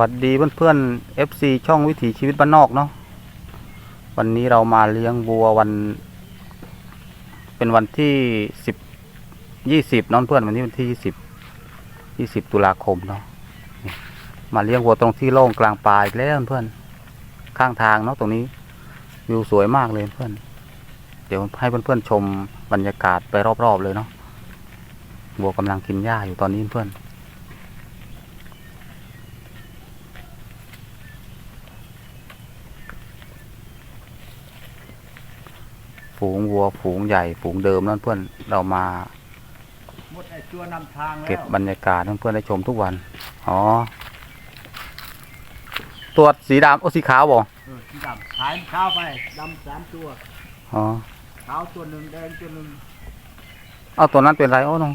วัสดีเพื่อนเพื่อน FC ช่องวิถีชีวิตบ้านนอกเนาะวันนี้เรามาเลี้ยงบัววัน เป็นวันที่สิบยี่สิบน้องเพื่อนวันนี้วันที่ยี่สิบยี่สิบตุลาคมเนาะมาเลี้ยงวัวตรงที่โล่งกลางป่าอีกแล้วเพื่อนข้างทางเนาะตรงนี้วิวสวยมากเลยเพื่อน เดี๋ยวให้เพื่อนๆชมบรรยากาศไปรอบๆเลยเนาะวัวกำลังกินหญ้าอยู่ตอนนี้เพื่อน ฝูงวัวฝูงใหญ่ฝูงเดิมนั่นเพื่อนเรามาหมดไอ้ตัวนำทางแล้วเก็บบรรยากาศให้เพื่อนได้ชมทุกวัน อ๋อ ตัวสีดำโอ้สีขาวบ่เออสีดำขายข้าวไปดำสามตัว อ๋อ ขาวตัวหนึ่งแดงตัวหนึ่งเอาตัวนั้นเป็นไรโอ้น้อง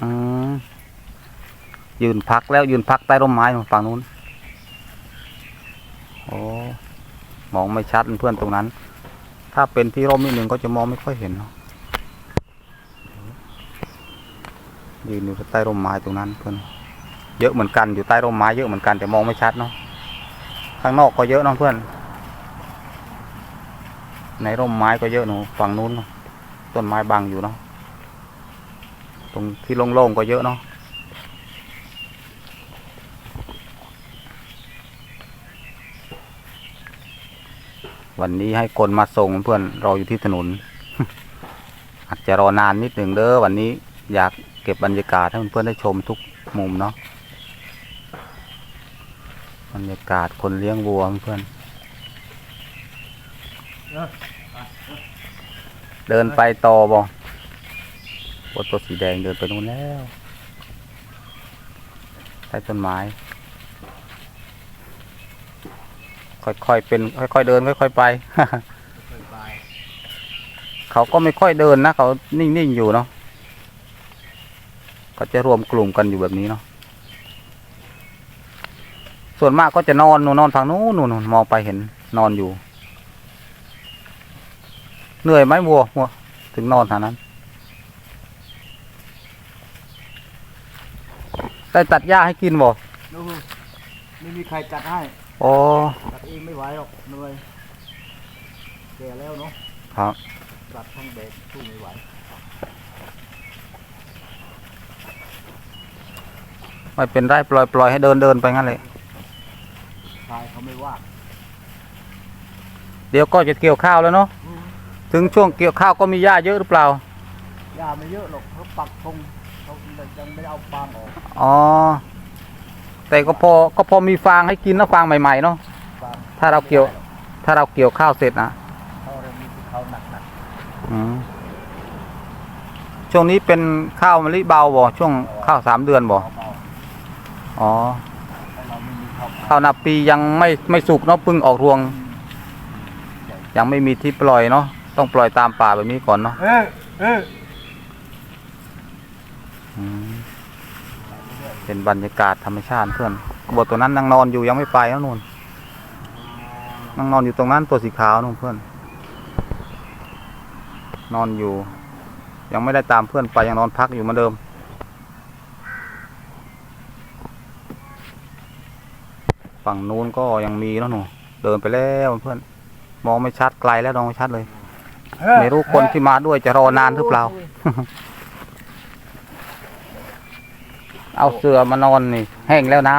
อืมยืนพักแล้วยืนพักใต้ร่มไม้นู่นฝั่งนู้น โอ้ มองไม่ชัดเพื่อนตรงนั้น ถ้าเป็นที่ร่มนิดนึงก็จะมองไม่ค่อยเห็นเนาะยืนอยู่ใต้ร่มไม้ตรงนั้นเพื่อนเยอะเหมือนกันอยู่ใต้ร่มไม้เยอะเหมือนกันแต่มองไม่ชัดเนาะข้างนอกก็เยอะเน้องเพื่อน ในร่มไม้ก็เยอะหนูฝั่งนู้นต้นไม้บังอยู่เนาะตรงที่โล่งๆก็เยอะเนาะ วันนี้ให้คนมาส่งเพื่อนรออยู่ที่ถนน อาจจะรอนานนิดหนึ่งเด้อวันนี้อยากเก็บบรรยากาศให้เพื่อนได้ชมทุกมุมเนาะบรรยากาศคนเลี้ยงวัวเพื่อนเดินไปต่อบ่บนตัวสีแดงเดินไปนู่นแล้วใต้ต้นไม้ ค่อยๆเป็น ค่อยๆเดินค่อยๆไปค่อย ๆ ไป เขาก็ไม่ค่อยเดินนะเขานิ่งๆอยู่เนาะก็จะรวมกลุ่มกันอยู่แบบนี้เนาะส่วนมากก็จะนอนหนูนอนฝั่งนู้นหนูนมองไปเห็นนอนอยู่ เหนื่อยไหมวัววัวถึงนอนทางนั้น ได้ตัดหญ้าให้กินบ่ดูไม่มีใครจัดให้ อ๋อจัด เองไม่ไหวหรอกเหนื่อยแก่แล้วเนาะครับจัดทั้งเบรกสู้ไม่ไหวไม่เป็นไรปล่อยปล่อยให้เดินเดินไปงั้นเลยชายเขาไม่ว่างเดี๋ยวก็จะเกี่ยวข้าวแล้วเนาะอืมถึงช่วงเกี่ยวข้าวก็มีหญ้าเยอะหรือเปล่ายาไม่เยอะหรอกเขาปักธงเขายังไม่ได้เอาฟางออกอ๋อแต่ก็พอก็พอมีฟางให้กินนะฟางใหม่ๆเนาะฟาง ถ้าเราเกี่ยว ถ้าเราเกี่ยวข้าวเสร็จนะเขาเริ่มมีที่เขาหนักหนักอืมช่วงนี้เป็นข้าวมะลิเบาบ่ช่วงข้าวสามเดือนบ่เบาอ๋อๆแต่เราไม่มีข้าวข้าวนาปียังไม่ไม่สุกเนาะเพิ่งออกรวง ยังไม่มีที่ปล่อยเนาะต้องปล่อยตามป่าแบบนี้ก่อนเนาะเออเอออืมเป็นบรรยากาศธรรมชาติเพื่อนบทตัวนั้นนั่งนอนอยู่ยังไม่ไปแล้วนู่น นั่งนอนอยู่ตรงนั้นตัวสีขาวนู่นเพื่อน นอนอยู่ ยังไม่ได้ตามเพื่อนไปยังนอนพักอยู่เหมือนเดิม ฝั่งนู้นก็ยังมีแล้วหนูเดินไปแล้วเพื่อน มองไม่ชัดไกลแล้วมองไม่ชัดเลยไม่รู้คนที่มาด้วยจะรอนานหรือเปล่า เอาเสือมานอนนี่ แห้งแล้วน้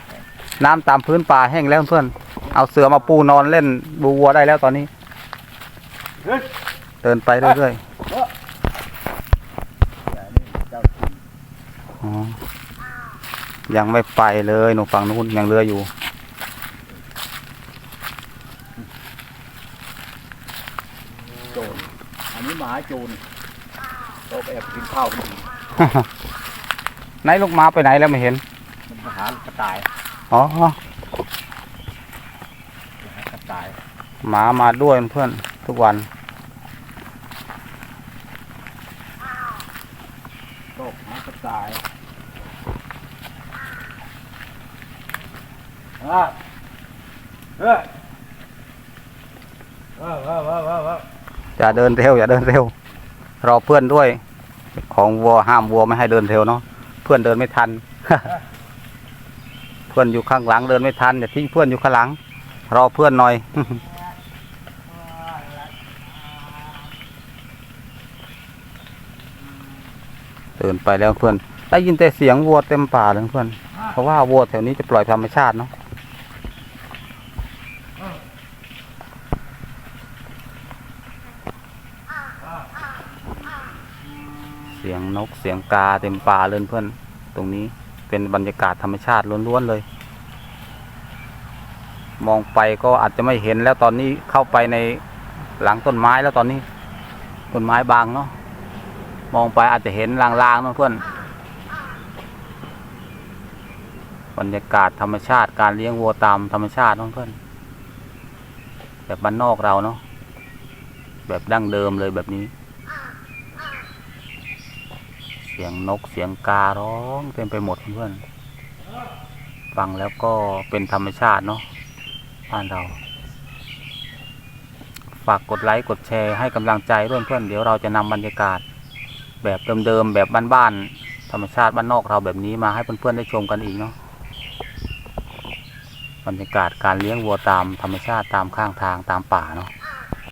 ำ น้ำตามพื้นป่าแห้งแล้วเพื่อน เอาเสือมาปูนอนเล่นดูวัวได้แล้วตอนนี้เฮ้ยเดินไปเรื่อยแต่นี่เจ้าถิ่นๆอ๋อยังไม่ไปเลยหนูฝั่งนู้นยังเรืออยู่โจรอันนี้หมาโจรเราไปแอบกินข้าวมันไหนลูกม้าไปไหนแล้วไม่เห็นมันมาหากระต่าย อ๋อมาหากระ ต่าย หมามาด้วยเพื่อนทุกวันโตกหากระต่ายอะเฮ้ยเออเออเออเออเอออย่าเดินเร็วอย่าเดินเร็วรอเพื่อนด้วย ของวัวห้ามวัวไม่ให้เดินเร็วเนาะเพื่อนเดินไม่ทัน เพื่อนอยู่ข้างหลังเดินไม่ทันอย่าทิ้งเพื่อนอยู่ข้างหลัง รอเพื่อนหน่อยเดินไปแล้วเพื่อน ได้ยินแต่เสียงวัวเต็มป่าเลยเพื่อน เพราะว่าวัวแถวนี้จะปล่อยธรรมชาติเนาะเสียงนกเสียงกาเต็มป่าเลยเพื่อน ตรงนี้เป็นบรรยากาศธรรมชาติล้วนๆเลย มองไปก็อาจจะไม่เห็นแล้วตอนนี้เข้าไปในหลังต้นไม้แล้วตอนนี้ ต้นไม้บางเนาะมองไปอาจจะเห็นลางๆเนาะเพื่อนบรรยากาศธรรมชาติการเลี้ยงวัวตามธรรมชาติเนาะเพื่อนแบบบ้านนอกเราเนาะแบบดั้งเดิมเลยแบบนี้ เสียงนกเสียงการ้องเต็มไปหมดเพื่อนฟังแล้วก็เป็นธรรมชาติเนาะ บ้านเรา ฝากกดไลค์กดแชร์ให้กำลังใจเพื่อนเดี๋ยวเราจะนำบรรยากาศ แบบเดิมๆแบบบ้านๆธรรมชาติบ้านนอกเราแบบนี้มาให้เพื่อนๆได้ชมกันอีกเนาะบรรยากาศการเลี้ยงวัวตามธรรมชาติตามข้างทางตามป่าเนาะ